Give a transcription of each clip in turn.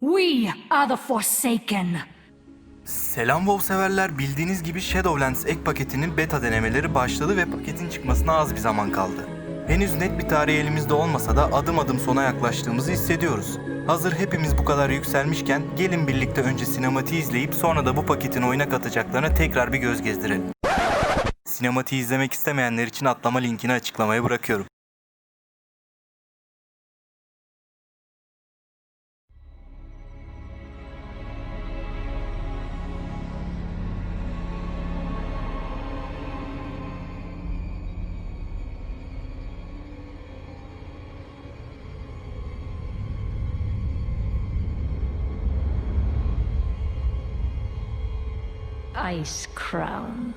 We are the Forsaken. Selam WoW severler. Bildiğiniz gibi Shadowlands ek paketinin beta denemeleri başladı ve paketin çıkmasına az bir zaman kaldı. Henüz net bir tarih elimizde olmasa da adım adım sona yaklaştığımızı hissediyoruz. Hazır hepimiz bu kadar yükselmişken gelin birlikte önce sinematiği izleyip sonra da bu paketin oyuna katacaklarına tekrar bir göz gezdirelim. Sinematiği izlemek istemeyenler için atlama linkini açıklamaya bırakıyorum. Ice Crown.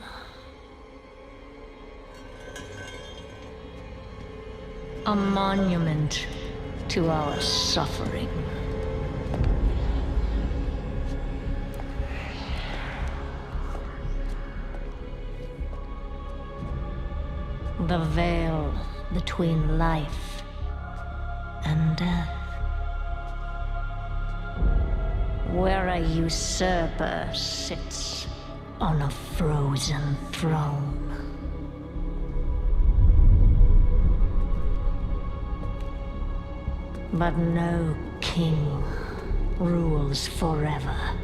A monument to our suffering. The veil between life and death. where a usurper sits on a frozen throne. But no king rules forever.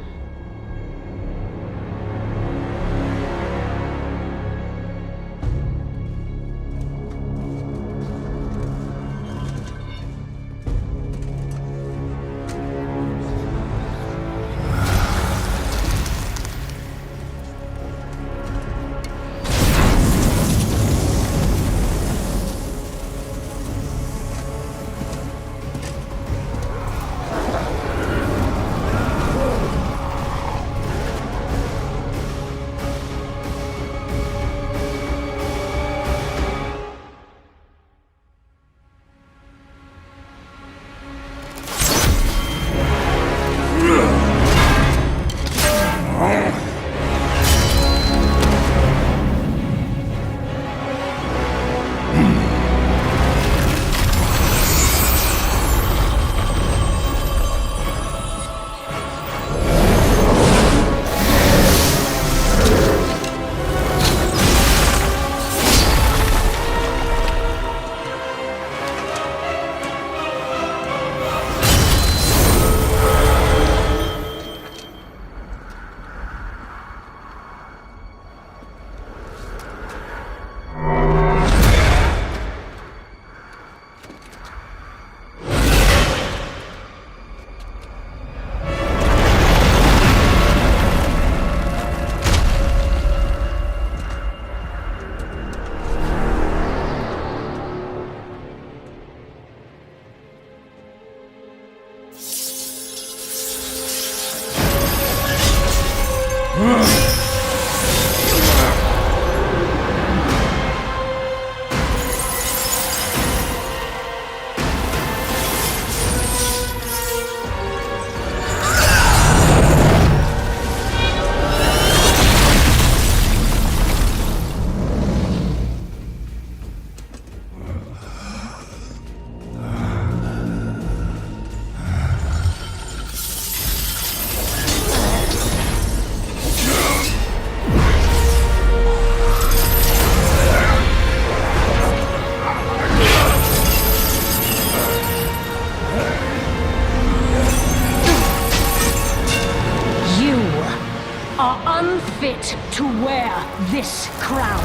To wear this crown.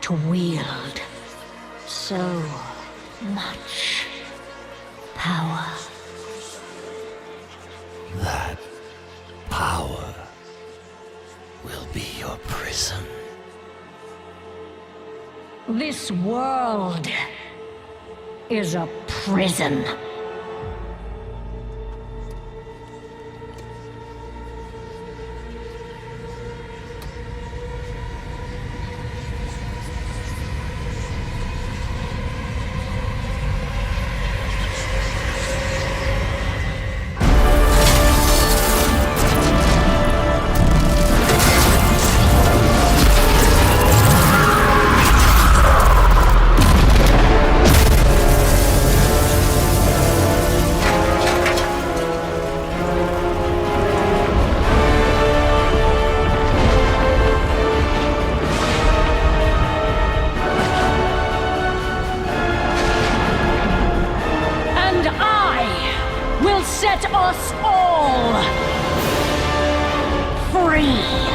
To wield so much power. That power will be your prison. This world is a prison. us all free.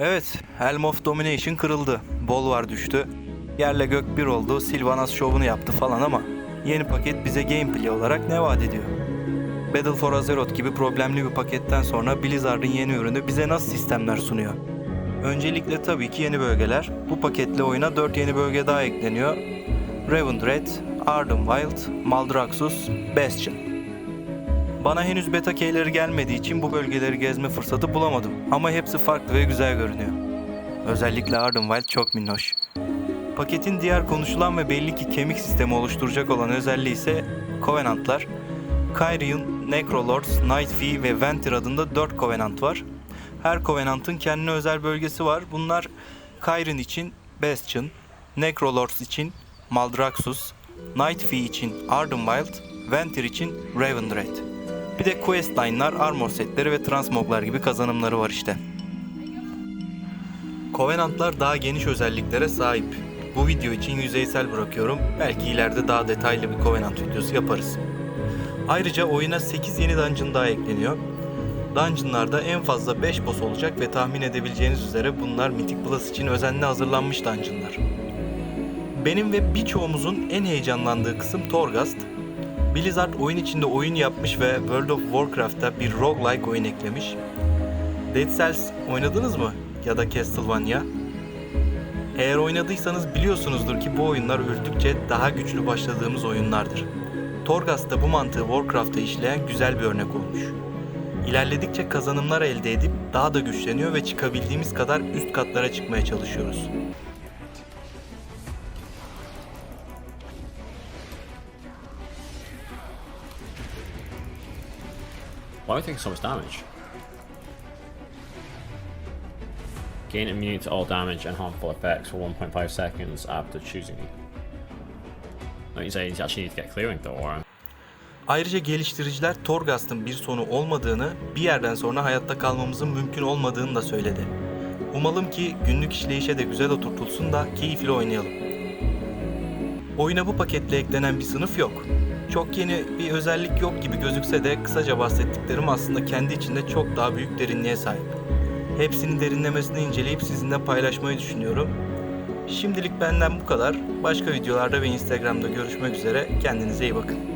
Evet, Helm of Domination kırıldı. Bolvar düştü. Yerle gök bir oldu, Sylvanas şovunu yaptı falan ama yeni paket bize gameplay olarak ne vaat ediyor? Battle for Azeroth gibi problemli bir paketten sonra Blizzard'ın yeni ürünü bize nasıl sistemler sunuyor? Öncelikle tabii ki yeni bölgeler. Bu paketle oyuna 4 yeni bölge daha ekleniyor. Revendred, Ardenwild, Maldraxxus, Bastion. Bana henüz beta keyleri gelmediği için bu bölgeleri gezme fırsatı bulamadım. Ama hepsi farklı ve güzel görünüyor. Özellikle Ardenwild çok minnoş. Paketin diğer konuşulan ve belli ki kemik sistemi oluşturacak olan özelliği ise Covenantlar. Kyrian, Necrolords, Nightfee ve Ventir adında 4 Covenant var. Her Covenant'ın kendine özel bölgesi var. Bunlar Kyrian için Bastion, Necrolords için Maldraxxus, Nightfee için Ardenwild, Ventir için Revendred. Bir de questline'lar, armor setleri ve transmoglar gibi kazanımları var işte. Covenantlar daha geniş özelliklere sahip. Bu video için yüzeysel bırakıyorum. Belki ileride daha detaylı bir Covenant videosu yaparız. Ayrıca oyuna 8 yeni dungeon daha ekleniyor. Dungeonlarda en fazla 5 boss olacak ve tahmin edebileceğiniz üzere bunlar Mythic Plus için özenle hazırlanmış dungeonlar. Benim ve birçoğumuzun en heyecanlandığı kısım Torghast. Blizzard oyun içinde oyun yapmış ve World of Warcraft'ta bir roguelike oyun eklemiş. Dead Cells oynadınız mı? Ya da Castlevania? Eğer oynadıysanız biliyorsunuzdur ki bu oyunlar öldükçe daha güçlü başladığımız oyunlardır. Torghast da bu mantığı Warcraft'ta işleyen güzel bir örnek olmuş. İlerledikçe kazanımlar elde edip daha da güçleniyor ve çıkabildiğimiz kadar üst katlara çıkmaya çalışıyoruz. Why are we taking so much damage? Gain immunity to all damage and harmful effects for 1.5 seconds after choosing. Like you say, you actually need to get clearing though, or Ayrıca geliştiriciler Torghast'ın bir sonu olmadığını, bir yerden sonra hayatta kalmamızın mümkün olmadığını da söyledi. Umalım ki günlük işleyişe de güzel oturtulsun da keyifli oynayalım. Oyuna bu paketle eklenen bir sınıf yok. Çok yeni bir özellik yok gibi gözükse de kısaca bahsettiklerim aslında kendi içinde çok daha büyük derinliğe sahip. Hepsinin derinlemesine inceleyip sizinle paylaşmayı düşünüyorum. Şimdilik benden bu kadar. Başka videolarda ve Instagram'da görüşmek üzere. Kendinize iyi bakın.